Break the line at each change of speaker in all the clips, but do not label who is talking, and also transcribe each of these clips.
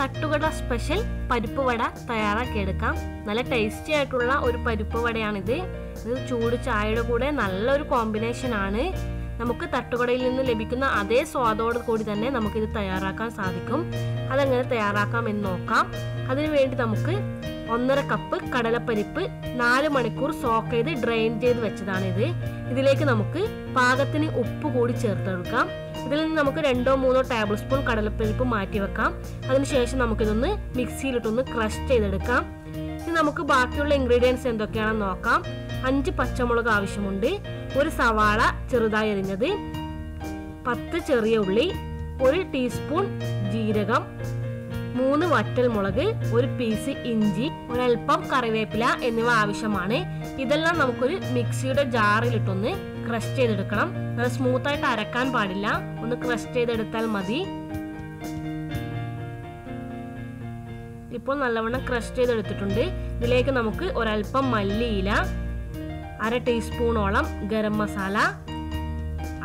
തട്ടുകട സ്പെഷ്യൽ പരിപ്പ് വട തയ്യാറാക്കിയെടുക്കാം നല്ല ടേസ്റ്റി ആയിട്ടുള്ള ഒരു പരിപ്പ് വടയാണിത്. ഇത് ചൂട് ചായയുടെ കൂടെ നല്ലൊരു കോമ്പിനേഷൻ ആണ്. നമുക്ക് തട്ടുകടയിൽ നിന്ന് ലഭിക്കുന്ന അതേ സ്വാദോട് കൂടി തന്നെ നമുക്കിത് തയ്യാറാക്കാൻ സാധിക്കും. അതെങ്ങനെ തയ്യാറാക്കാം എന്ന് നോക്കാം. അതിനു വേണ്ടി നമുക്ക് ഒന്നര കപ്പ് കടലപ്പരിപ്പ് നാല് മണിക്കൂർ സോക്ക് ചെയ്ത് ഡ്രെയിൻ ചെയ്ത് വെച്ചതാണിത്. ഇതിലേക്ക് നമുക്ക് പാകത്തിന് ഉപ്പ് കൂടി ചേർത്തെടുക്കാം. ഇതിൽ നിന്ന് നമുക്ക് രണ്ടോ മൂന്നോ ടേബിൾ സ്പൂൺ കടലപ്പരിപ്പ് മാറ്റി വെക്കാം. അതിനുശേഷം നമുക്കിതൊന്ന് മിക്സിയിലിട്ടൊന്ന് ക്രഷ് ചെയ്തെടുക്കാം. ഇനി നമുക്ക് ബാക്കിയുള്ള ഇൻഗ്രീഡിയൻസ് എന്തൊക്കെയാണെന്ന് നോക്കാം. അഞ്ച് പച്ചമുളക് ആവശ്യമുണ്ട്. ഒരു സവാള ചെറുതായി അരിഞ്ഞത്. പത്ത് ചെറിയ ഉള്ളി. ഒരു ടീസ്പൂൺ ജീരകം. മൂന്ന് വറ്റൽ മുളക്. ഒരു പീസ് ഇഞ്ചി. ഒരൽപ്പം കറിവേപ്പില എന്നിവ ആവശ്യമാണ്. ഇതെല്ലാം നമുക്കൊരു മിക്സിയുടെ ജാറിലിട്ടൊന്ന് ക്രഷ് ചെയ്തെടുക്കണം. നല്ല സ്മൂത്ത് ആയിട്ട് അരക്കാൻ പാടില്ല. ഒന്ന് ക്രഷ് ചെയ്തെടുത്താൽ മതി. ഇപ്പോൾ നല്ലവണ്ണം ക്രഷ് ചെയ്തെടുത്തിട്ടുണ്ട്. ഇതിലേക്ക് നമുക്ക് ഒരൽപ്പം മല്ലിയില അര ടീസ്പൂണോളം ഗരം മസാല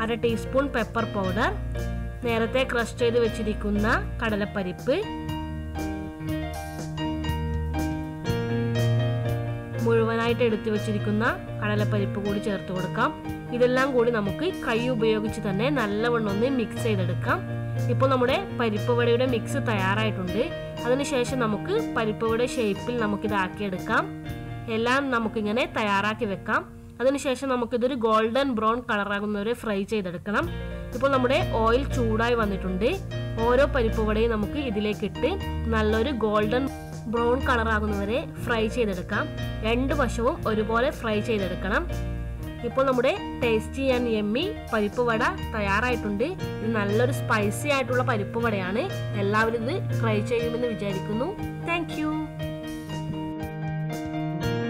അര ടീസ്പൂൺ പെപ്പർ പൗഡർ നേരത്തെ ക്രഷ് ചെയ്ത് വെച്ചിരിക്കുന്ന കടലപ്പരിപ്പ് മുഴുവനായിട്ട് എടുത്തു വെച്ചിരിക്കുന്ന കടലപ്പരിപ്പ് കൂടി ചേർത്ത് കൊടുക്കാം. ഇതെല്ലാം കൂടി നമുക്ക് കൈ ഉപയോഗിച്ച് തന്നെ നല്ലവണ്ണം ഒന്ന് മിക്സ് ചെയ്തെടുക്കാം. ഇപ്പോൾ നമ്മുടെ പരിപ്പ് വടയുടെ മിക്സ് തയ്യാറായിട്ടുണ്ട്. അതിനുശേഷം നമുക്ക് പരിപ്പ് വട ഷേപ്പിൽ നമുക്കിതാക്കിയെടുക്കാം എല്ലാം നമുക്കിങ്ങനെ തയ്യാറാക്കി വെക്കാം. അതിനുശേഷം നമുക്കിതൊരു ഗോൾഡൻ ബ്രൗൺ കളറാകുന്നവരെ ഫ്രൈ ചെയ്തെടുക്കണം. ഇപ്പോൾ നമ്മുടെ ഓയിൽ ചൂടായി വന്നിട്ടുണ്ട്. ഓരോ പരിപ്പ് വടയും നമുക്ക് ഇതിലേക്കിട്ട് നല്ലൊരു ഗോൾഡൻ ബ്രൗൺ കളറാകുന്നവരെ ഫ്രൈ ചെയ്തെടുക്കാം. രണ്ട് വശവും ഒരുപോലെ ഫ്രൈ ചെയ്തെടുക്കണം. ഇപ്പോൾ നമ്മുടെ ടേസ്റ്റി ആൻഡ് എമ്മി പരിപ്പ് വട തയ്യാറായിട്ടുണ്ട്. ഇത് നല്ലൊരു സ്പൈസി ആയിട്ടുള്ള പരിപ്പ് വടയാണ്. എല്ലാവരും ഇത് ട്രൈ ചെയ്യുമെന്ന് വിചാരിക്കുന്നു. താങ്ക്